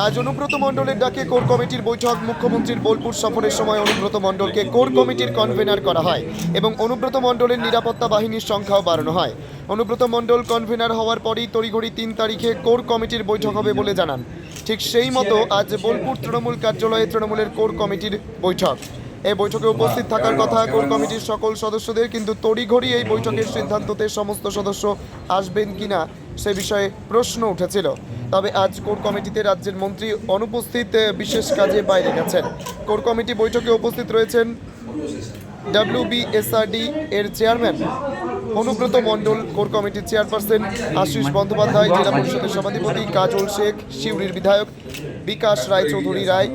আজ অনুব্রত মণ্ডলের ডাকে কোর কমিটির বৈঠক, মুখ্যমন্ত্রীর বোলপুর সফরের সময় অনুব্রত মণ্ডলকে কোর কমিটির কনভেনার করা হয় এবং অনুব্রত মণ্ডলের নিরাপত্তা বাহিনীর সংখ্যাও বাড়ানো হয়। অনুব্রত মণ্ডল কনভেনার হওয়ার পরই তড়িঘড়ি তিন তারিখে কোর কমিটির বৈঠক হবে বলে জানান। ঠিক সেই মতো আজ বোলপুর তৃণমূল কার্যালয়ে তৃণমূলের কোর কমিটির বৈঠক। এই বৈঠকে উপস্থিত থাকার কথা কোর কমিটির সকল সদস্যদের, কিন্তু তড়িঘড়ি এই বৈঠকের সিদ্ধান্ততে সমস্ত সদস্য আসবেন কিনা সে বিষয়ে প্রশ্ন উঠেছিল। তবে আজ কোর কমিটিতে রাজ্যের মন্ত্রী অনুপস্থিত বিশেষ কাজে বাইরে গেছেন। কোর কমিটি বৈঠকে উপস্থিত রয়েছেন ডাব্লিউবিএসআরডি এর চেয়ারম্যান অনুব্রত মণ্ডল, কোর কমিটির চেয়ারপারসন আশিস বন্দ্যোপাধ্যায়, জেলা পরিষদের সভাধিপতি কাজল শেখ শিউরির বিধায়ক বিকাশ রায়চৌধুরী রায়,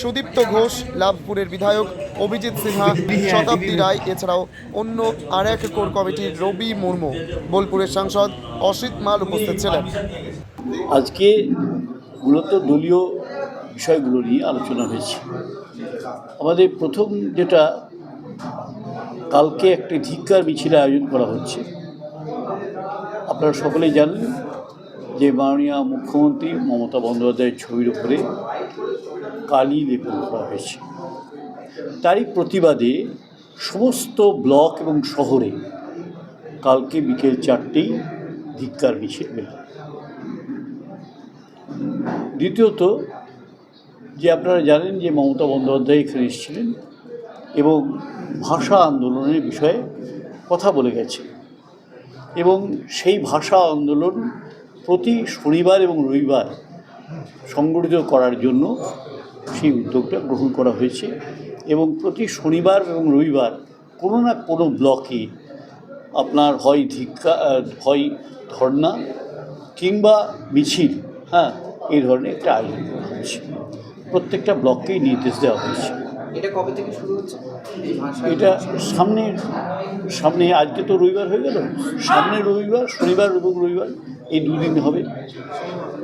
সুদীপ্ত ঘোষ, লাভপুরের বিধায়ক অভিজিৎ সিনহা, শতাব্দী রায়, এছাড়াও অন্য আর এক কোর কমিটির রবি মুর্মু, বোলপুরের সাংসদ অসিত মাল উপস্থিত ছিলেন। আজকে মূলত দলীয় বিষয়গুলো নিয়ে আলোচনা হয়েছে। আমাদের প্রথম যেটা, কালকে একটি ধিক্কার মিছিল আয়োজন করা হচ্ছে। আপনারা সকলেই জানেন যে মাননীয় মুখ্যমন্ত্রী মমতা বন্দ্যোপাধ্যায়ের ছবির উপরে কালি লেপন করা হয়েছে। তারই প্রতিবাদে সমস্ত ব্লক এবং শহরে কালকে বিকেল চারটেই ধিক্কার মিছিল হয়। দ্বিতীয়ত, যে আপনারা জানেন যে মমতা বন্দ্যোপাধ্যায় এখানে এসেছিলেন এবং ভাষা আন্দোলনের বিষয়ে কথা বলে গেছে এবং সেই ভাষা আন্দোলন প্রতি শনিবার এবং রবিবার সংগঠিত করার জন্য সেই উদ্যোগটা গ্রহণ করা হয়েছে এবং প্রতি শনিবার এবং রবিবার কোনো না কোনো ব্লকে আপনার হয় ধিক্কা, হয় ধর্না কিংবা মিছিল হ্যাঁ এই ধরনের একটা আয়োজন করা হয়েছে। প্রত্যেকটা ব্লককেই নির্দেশ দেওয়া হয়েছে। এটা কবে থেকে শুরু হচ্ছে? এটা সামনে সামনে আজকে তো রবিবার হয়ে গেল। সামনে রবিবার শনিবার এবং রবিবার এই দুদিন হবে।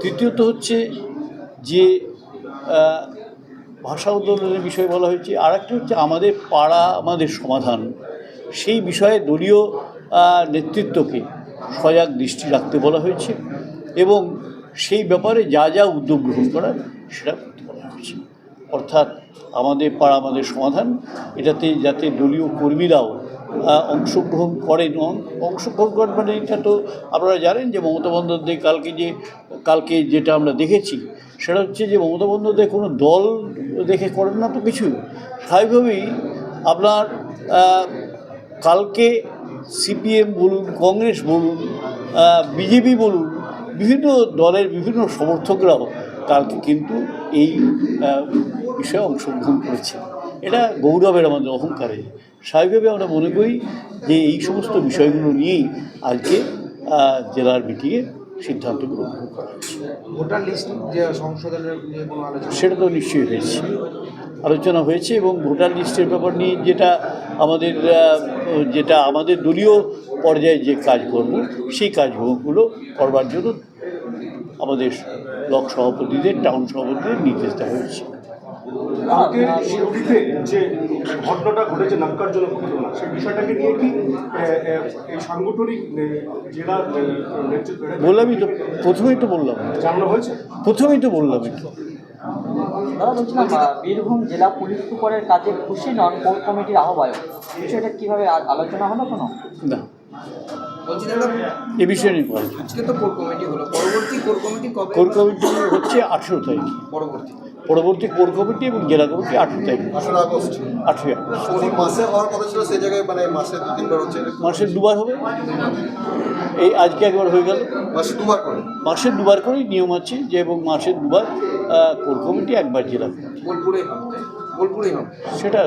তৃতীয়ত হচ্ছে যে ভাষা আন্দোলনের বিষয়ে বলা হয়েছে আর একটা হচ্ছে আমাদের পাড়া আমাদের সমাধান। সেই বিষয়ে দলীয় নেতৃত্বকে সজাগ দৃষ্টি রাখতে বলা হয়েছে এবং সেই ব্যাপারে যা যা উদ্যোগ গ্রহণ করার সেটা বলা হয়েছে অর্থাৎ আমাদের পাড়া, আমাদের সমাধান, এটাতে যাতে দলীয় কর্মীরাও অংশগ্রহণ করেন। অংশগ্রহণ করেন মানে এটা তো আপনারা জানেন যে মমতা বন্দ্যোপাধ্যায় কালকে যে, কালকে যেটা আমরা দেখেছি, সেটা হচ্ছে যে মমতা বন্দ্যোপাধ্যায় কোনো দল দেখে করেন না তো কিছু স্বাভাবিকভাবেই আপনার কালকে সিপিএম বলুন, কংগ্রেস বলুন বিজেপি বলুন বিভিন্ন দলের বিভিন্ন সমর্থকরাও কালকে কিন্তু এই বিষয়ে অংশগ্রহণ করেছে এটা গৌরবের আমাদের অহংকারে। স্বাভাবিকভাবে আমরা মনে করি যে এই সমস্ত বিষয়গুলো নিয়েই আজকে জেলার মিটিংয়ে সিদ্ধান্ত গ্রহণ করা সেটা তো নিশ্চয়ই হয়েছে। আলোচনা হয়েছে এবং ভোটার লিস্টের ব্যাপার নিয়ে যেটা আমাদের যেটা আমাদের দলীয় পর্যায়ে যে কাজকর্ম সেই কাজগুলো করবার জন্য আমাদের ব্লক সভাপতিদের টাউন সভাপতিদের নির্দেশ দেওয়া হয়েছে। যে ঘটনাটা ঘটেছে নাক্কারজনক ঘটনা সেই বিষয়টাকে নিয়ে কি এই সাংগঠনিক আহ, জেলা বললামই তো প্রথমেই তো বললাম। জানানো হয়েছে? প্রথমেই তো দাদা বলছিলাম বীরভূম জেলা পুলিশ সুপারের কাজে খুশি নন কোর কমিটির আহ্বায়ক। বিষয়টা কীভাবে আলোচনা হলো কোনো? না। বলছি দাদা এ বিষয়ে নিয়ে বলা আজকে তো কোর কমিটি হলো। পরবর্তী কোর কমিটি কবে? কোর কমিটি হচ্ছে আঠেরো তারিখ। পরবর্তী। পরবর্তী কোর কমিটি এবং জেলা কমিটি আঠেরো তারিখ। আঠারো আগস্ট। আঠেরোই আগস্ট। মাসে হওয়ার কথা ছিল সেই জায়গায় মানে মাসে দু তিনবার হচ্ছে। মাসের দুবার হবে? এই আজকে একবার হয়ে গেল। মাসে দুবার করে। মাসের দুবার করেই নিয়ম আছে যে এবং মাসের দুবার কোর কমিটি একবার জেলা কমিটি বোলপুরে হবে বোলপুরেই হবে। সেটা